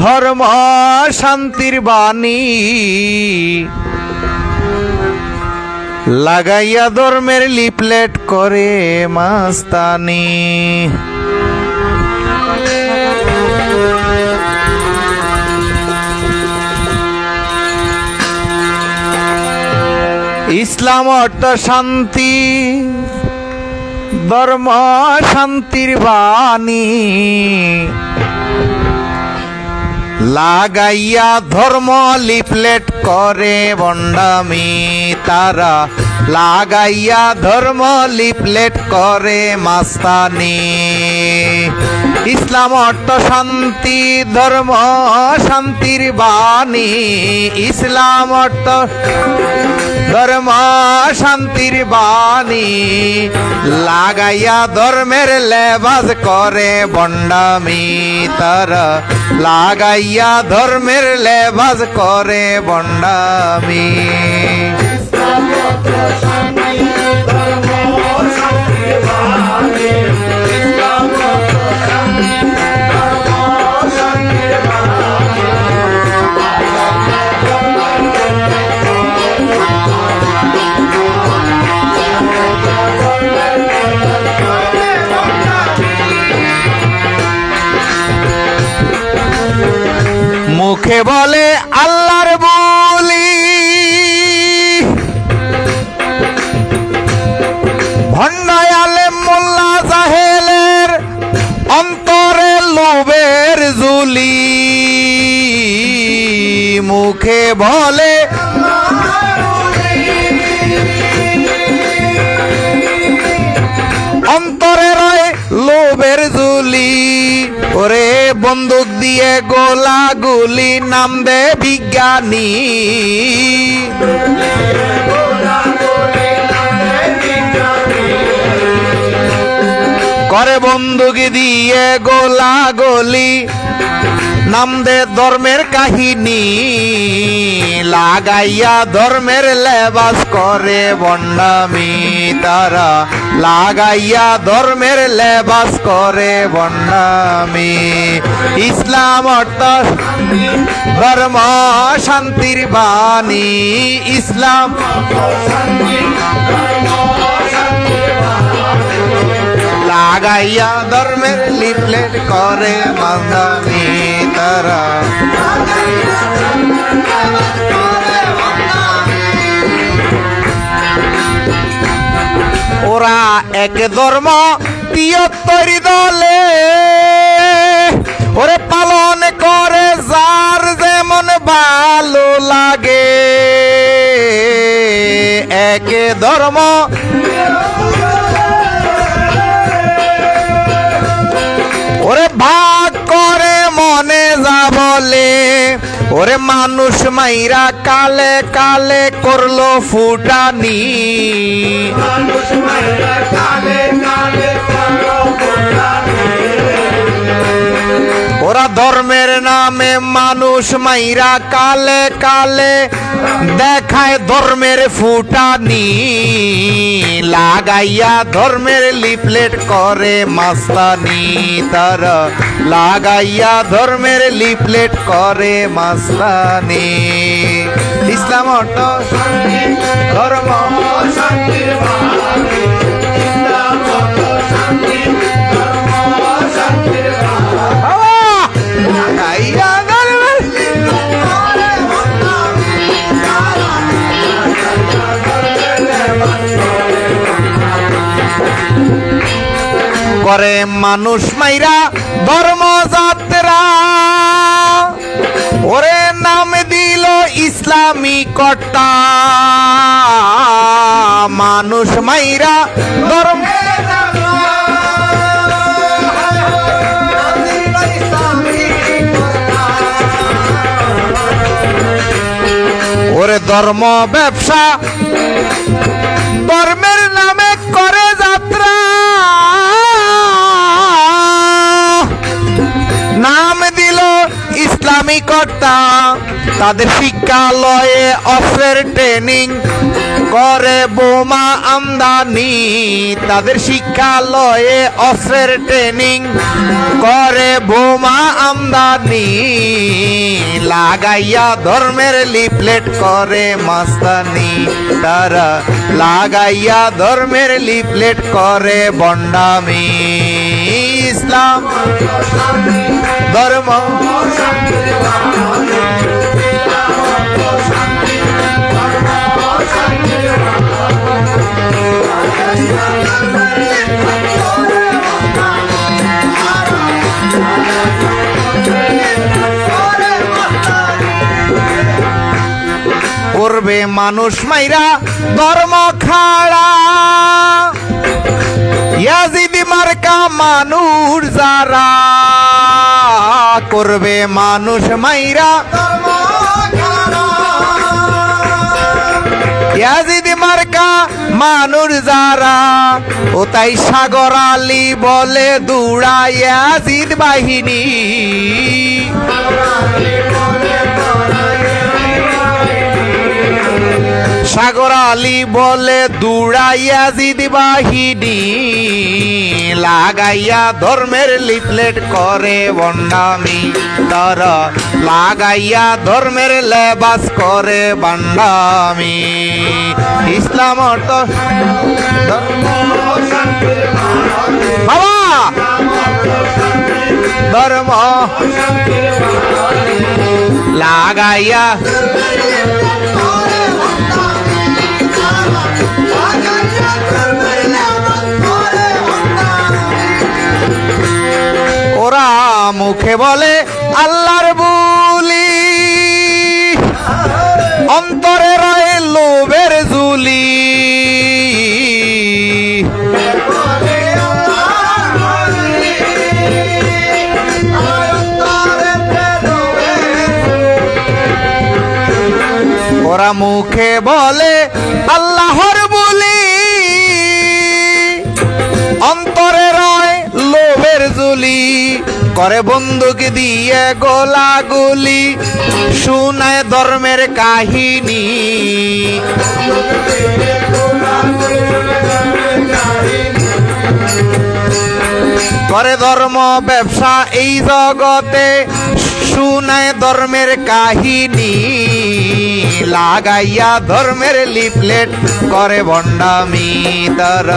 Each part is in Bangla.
ধর্ম শান্তির বাণী। লাগাইয়া ধর্মের লিপলেট করে মাস্তানি। ইসলাম অর্থ শান্তি ধর্ম শান্তির বাণী। লাগাইয়া ধর্ম লিফলেট করে বন্ডামি তারা। লাগাইয়া ধর্ম লিফলেট করে মাস্তানি। ইসলাম অর্থ শান্তি, ধর্ম শান্তির বাণী। ইসলাম অর্থ ধর্ম শান্তির বাণী লাগাইয়া ধর্মের লেবাজ করে বন্ডামি তারা। লাগাইয়া ধর্মের লেবাজ করে বন্ডামি। মুখে মুখে বলে অন্তরে রয় লোভের জুলি ওরে বন্দুক দিয়ে গোলা গুলি নাম দে বিজ্ঞানী। করে বন্দুক দিয়ে গোলা গলি। নাম দে ধর্মের কাহিনী, লাগাইয়া ধর্মের লেবাস করে বন্ডামি তারা। লাগাইয়া ধর্মের লেবাস করে বন্ডামি ইসলাম অর্থ ধর্ম, শান্তির বাণী। ইসলাম লাগাইয়া ধর্মের লিফলেট করে মান্দামি তারা। ওরা এক ধর্ম তিয়াত্তরি দলে। ওরে পালন করে যার যেমন ভালো লাগে। এক ধর্ম ওরে ভাগ করে মনে যা বলে ওরে মানুষ মাইরা কালে কালে করল ফুটানি। ওরা ধর্মের নামে মানুষ মাইরা কালে কালে দেখায় ধর্মের ফুটানি, লাগাইয়া ধর্মের লিফলেট করে মাস্তানি তারা, লাগাইয়া ধর্মের লিফলেট করে মাস্তানি। ইসলাম ধর্ম করে মানুষ মাইরা ধর্ম যাত্রা। ওরে নাম দিল ইসলামী কর্তা। মানুষ মাইরা ধর্ম ওরে ধর্ম ব্যবসা কর্তা তাদের শিক্ষালয়ে অস্ত্রের ট্রেনিং, করে বোমা আমদানি, তাদের শিক্ষালয়ে অস্ত্রের ট্রেনিং, করে বোমা আমদানি, লাগাইয়া ধর্মের লিফলেট করে মাস্তানি, তারা লাগাইয়া ধর্মের লিফলেট করে বন্ডামি, ইসলাম, ধর্ম করবে মানুষ মাইরা ধর্ম খাড়া। ইয়াজিদি মার্কা মানুষ যারা করবে মানুষ মাইরা। ইয়াজিদি মার্কা মানুষ যারা ও তাই সাগর আলী বলে দুড়া জিদ বাহিনী। সাগর আলী বলে দুড়াইয়া জিদ বাহিনী লাগাইয়া ধর্মের লিফলেট করে বন্ডামি তর লাগাইয়া ধর্মের লেবাস করে বান্ডামি ইসলাম অর্থ বাবা! ধর্ম লাগাইয়া মুখে বলে, আল্লাহর বুলি। অন্তরে রয়ে লোভের জুলি ওরা মুখে বলে, আল্লাহর বুলি। অন্তরে রয় লোভের জুলি করে বন্দুক দিয়ে গোলাগুলি, শুনায় ধর্মের কাহিনী। করে ধর্ম ব্যবসা এই জগতে, শুনায় ধর্মের কাহিনী। লাগাইয়া ধর্মের লিফলেট করে ভণ্ডামি তার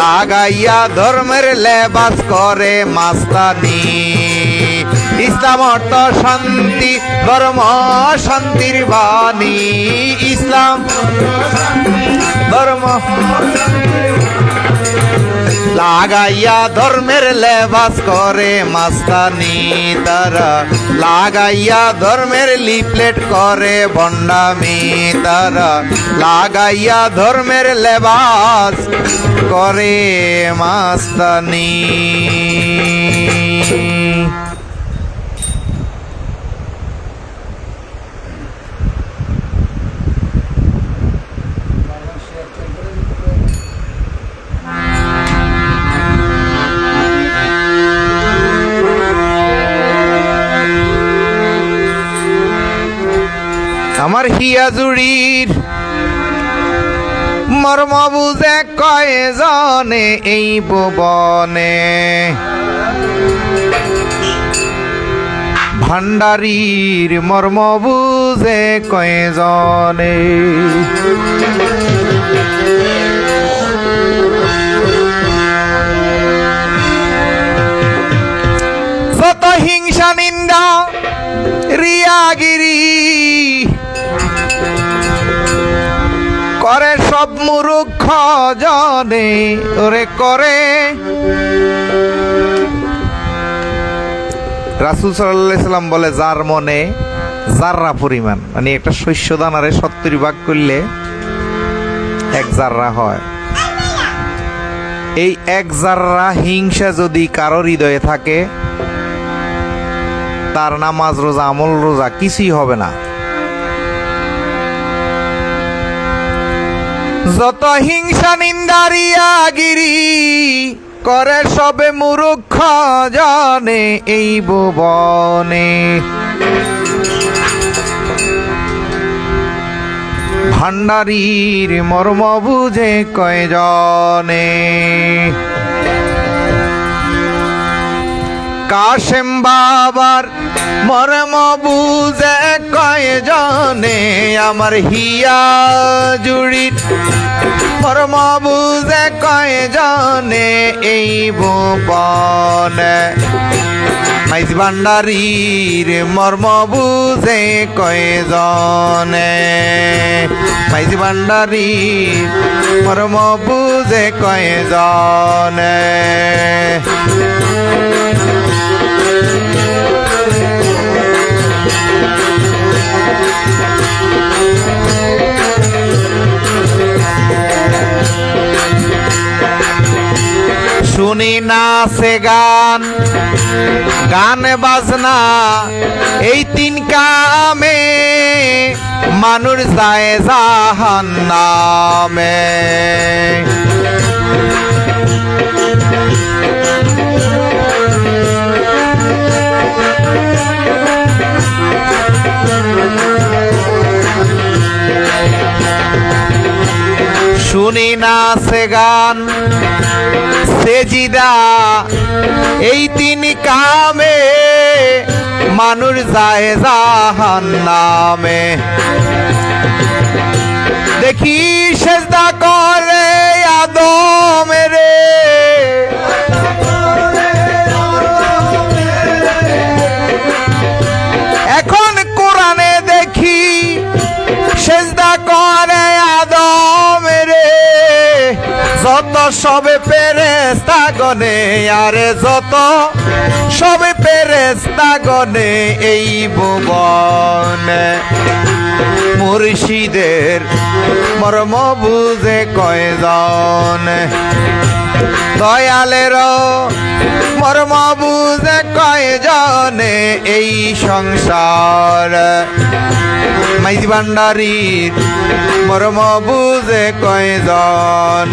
লাগাইয়া ধর্মের লেবাস করে মাস্তানি। ইসলাম অর্থ শান্তি, ধর্ম শান্তির বাণী। ইসলাম ধর্ম লাগাইয়া ধর্মের লেবাস করে মাস্তানি তারা লাগাইয়া ধর্মের লিফলেট করে বন্ডামি তারা লাগাইয়া ধর্মের লেবাস করে মাস্তানি আমার হিয়া জুড়ির। মর্ম বুঝে কয় জনে এই ভুবনে। ভান্ডারির মর্ম বুঝে কয় মুরুক্ষ জনে, ওরে করে। রাসুল সাল্লাম বলে, যার মনে জাররা পরিমাণ। মানে একটা শস্য দানারে সত্তর ভাগ করলে এক জাররা হয়। এই এক জাররা হিংসা যদি কারও হৃদয়ে থাকে, তার নামাজ রোজা, আমল রোজা কিছুই হবে না। যত হিংসা নিন্দারিয়া গিরি করে সবে মূর্খ জানে এই ভুবনে। ভান্ডারির মর্ম বুঝে কয়জনে। কাশেম বাবার মর্ম বুঝে কয়জনে আমার হিয়া জুড়ির মর্ম বুঝে কয়জনে এই ভুবনে মাইজ ভান্ডারির মর্ম বুঝে কয়জনে। মাইজ ভান্ডারির মর্ম বুঝে কয়জনে। নাচে গান গান বাজনা এই তিন কামে মানুষ যায় জাহান নামে শুনি নাচে গান সেজিদা এই তিন কামে মানুষ যায় জাহান নামে দেখি সেজদা করে আদম রে। যত সবে পেরে স্থাগনে আরে যত সবে পেরেস্তা গনে এই ভুবনে। মুর্শিদের মর্ম বুঝে কয়জন? দয়ালের মর্ম বুঝে কয়জনে এই সংসার? মাইজ ভান্ডারির মর্ম বুঝে কয়জন?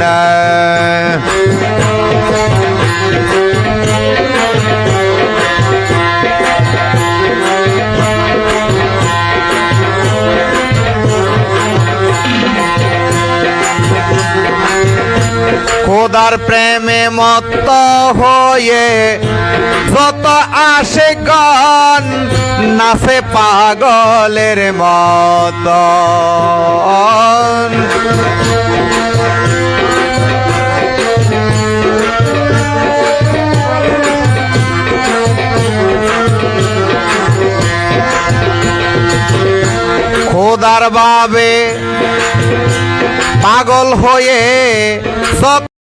খোদার প্রেমে মত হয়ে যত আসে গান, নাচে পাগলের মত খোদার বাবে পাগল হয়ে সব